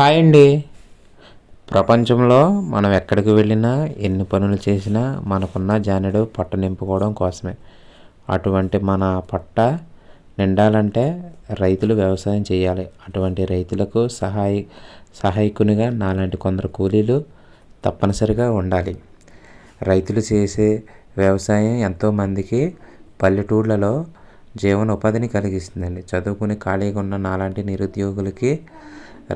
Hi అండి. ప్రపంచంలో మనం ఎక్కడికి వెళ్ళినా ఎన్ని పనులు చేసినా మనకున్న జానెడు పట్ట నింపుకోవడం కోసమే. అటువంటి మన పట్ట నిండాలంటే రైతులు వ్యవసాయం చేయాలి. అటువంటి రైతులకు సహాయ సహాయకునిగా నాలాంటి కొందరు కూలీలు తప్పనిసరిగా ఉండాలి. రైతులు చేసే వ్యవసాయం ఎంతోమందికి పల్లెటూళ్ళలో జీవనోపాధిని కలిగిస్తుందండి. చదువుకుని ఖాళీగా ఉన్న నాలాంటి నిరుద్యోగులకి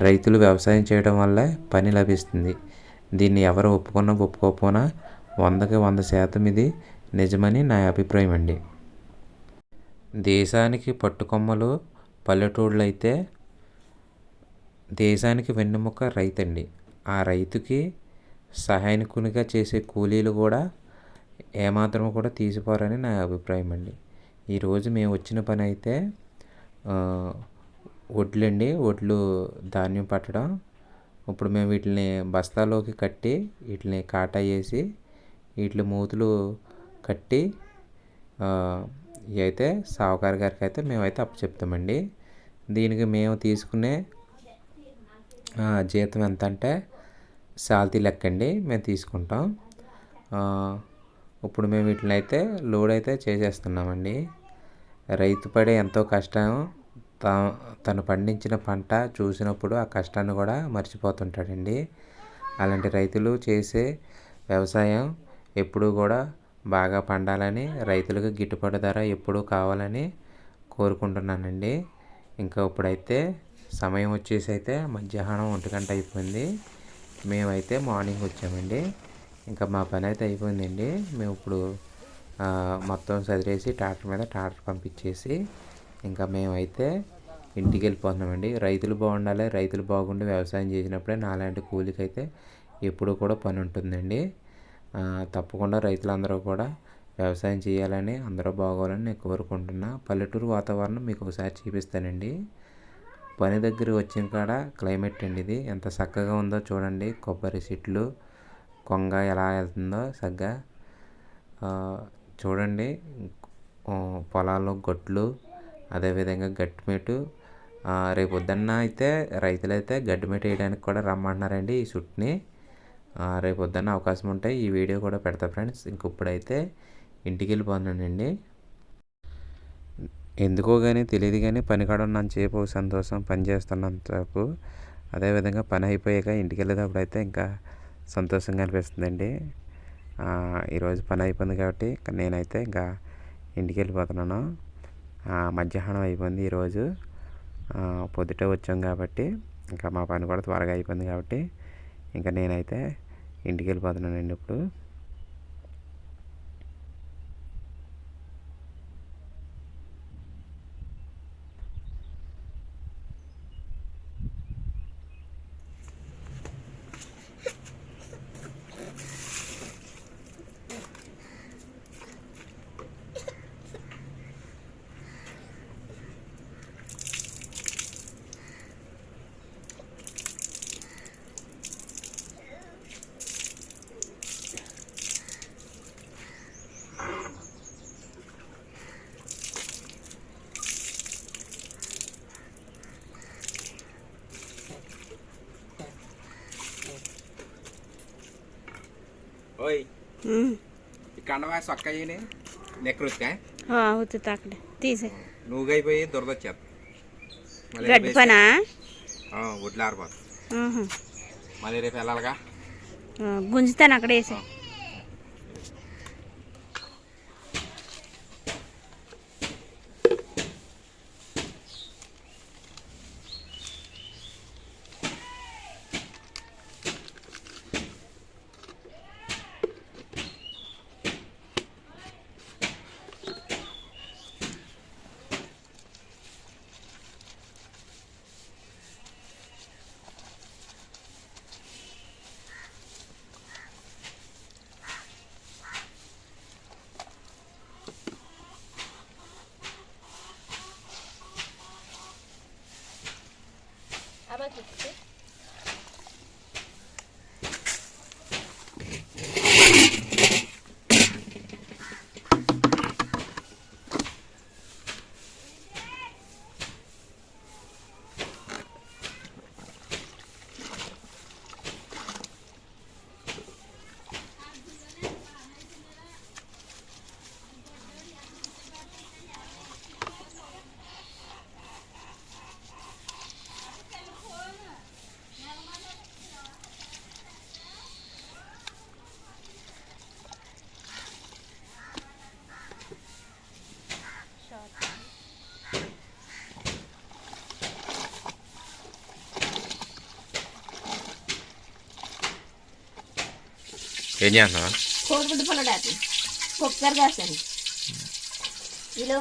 రైతులు వ్యవసాయం చేయడం వల్లే పని లభిస్తుంది. దీన్ని ఎవరు ఒప్పుకున్నా ఒప్పుకోకపోయినా వందకి వంద శాతం ఇది నిజమని నా అభిప్రాయం అండి. దేశానికి పట్టుకొమ్మలు పల్లెటూళ్ళు అయితే దేశానికి వెన్నెముక రైతండి. ఆ రైతుకి సహాయకునిగా చేసే కూలీలు కూడా ఏమాత్రం కూడా తీసిపోరని నా అభిప్రాయం అండి. ఈరోజు మేము వచ్చిన పని అయితే వడ్లండి వడ్లు ధాన్యం పట్టడం. ఇప్పుడు మేము వీటిని బస్తాలోకి కట్టి వీటిని కాటా వేసి వీటి మూతులు కట్టి అయితే సావుకారు గారికి అయితే మేమైతే అప్పు చెప్తామండి. దీనికి మేము తీసుకునే జీతం ఎంత అంటే సాల్తీ లెక్క అండి మేము తీసుకుంటాం. ఇప్పుడు మేము వీటిని అయితే లోడ్ అయితే చేసేస్తున్నామండి. రైతు పడే ఎంతో కష్టం. తను పండించిన పంట చూసినప్పుడు ఆ కష్టాన్ని కూడా మర్చిపోతుంటాడండి. అలాంటి రైతులు చేసే వ్యవసాయం ఎప్పుడూ కూడా బాగా పండాలని రైతులకు గిట్టుబాటు ధర ఎప్పుడూ కావాలని కోరుకుంటున్నానండి. ఇంకా ఇప్పుడైతే సమయం వచ్చేసి అయితే మధ్యాహ్నం ఒంటి గంట అయిపోయింది. మేమైతే మార్నింగ్ వచ్చామండి. ఇంకా మా పని అయితే అయిపోయిందండి. మేము ఇప్పుడు మొత్తం చదివేసి ట్రాక్టర్ మీద ట్రాక్టర్ పంపించేసి ఇంకా మేమైతే ఇంటికి వెళ్ళిపోతున్నామండి రైతులు బాగుండాలి రైతులు బాగుండి వ్యవసాయం చేసినప్పుడే నాలాంటి కూలికైతే ఎప్పుడూ కూడా పని ఉంటుందండి తప్పకుండా రైతులందరూ కూడా వ్యవసాయం చేయాలని అందరూ బాగోవాలని నేను కోరుకుంటున్నా. పల్లెటూరు వాతావరణం మీకు ఒకసారి చూపిస్తానండి. పని దగ్గర వచ్చిన కాడ క్లైమేట్ అండి ఇది. ఎంత చక్కగా ఉందో చూడండి. కొబ్బరి చెట్లు కొంగ ఎలా వెళ్తుందో సగ్గా చూడండి. పొలాలు గొడ్లు అదేవిధంగా గట్టిమేటు రేపు పొద్దున్న అయితే రైతులైతే గడ్డిమేట వేయడానికి కూడా రమ్మంటున్నారండి ఈ చుట్ని రేపు పొద్దున్న అవకాశం ఉంటే ఈ వీడియో కూడా పెడతా ఫ్రెండ్స్. ఇంక ఇప్పుడైతే ఇంటికి వెళ్ళిపోతున్నానండి ఎందుకో కానీ తెలియదు కానీ పని కాడ ఉన్నంతసేపు సంతోషం పని చేస్తున్నంతసేపు. అదేవిధంగా పని అయిపోయాక ఇంటికి వెళ్ళేటప్పుడు అయితే ఇంకా సంతోషంగా అనిపిస్తుందండి. ఈరోజు పని అయిపోయింది కాబట్టి నేనైతే ఇంకా ఇంటికి వెళ్ళిపోతున్నాను మధ్యాహ్నం అయిపోయింది ఈరోజు పొద్దుటే వచ్చాం కాబట్టి ఇంకా మా పని కూడా త్వరగా అయిపోయింది కాబట్టి ఇంకా నేనైతే ఇంటికి వెళ్ళిపోతున్నానండి ఇప్పుడు. ओय కండవా సొక్క నెక్కరుతుకా అవుతుంది అక్కడ తీసే నువ్వు అయిపోయి దురదొచ్చేది గడ్డి పనా ఒడ్లు ఆరిపోతుంది మళ్ళీ రేపు వెళ్ళాలిగా గుంజుతాను అక్కడ వేసే ఏం చేస్తున్నావా? కోడిగుడ్డు పొలడాకు కుక్కర్ కాసాను ఈలో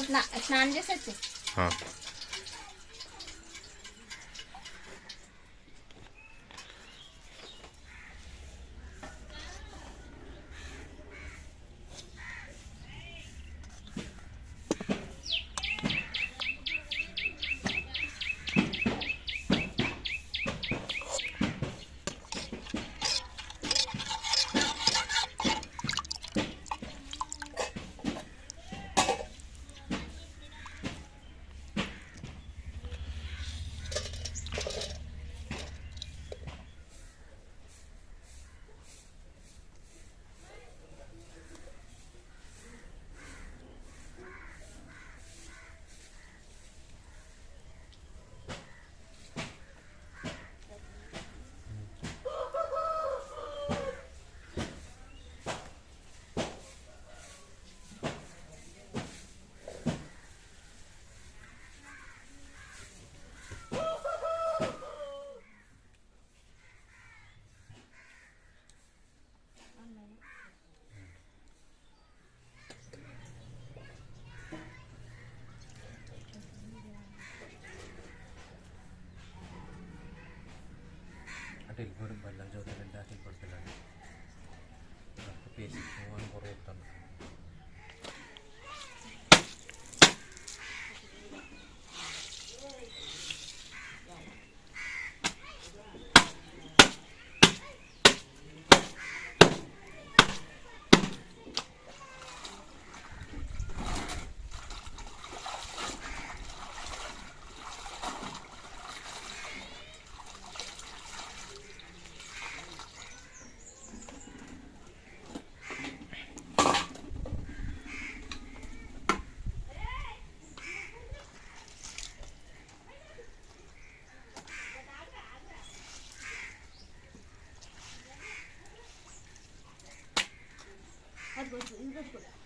స్నానం చేసి వచ్చే ఆ. అంటే వెళ్ళిపోవడం బయలు చదువుతారంటే అటు వెళ్ళిపోవడం పిల్లలు 给我指一个出来。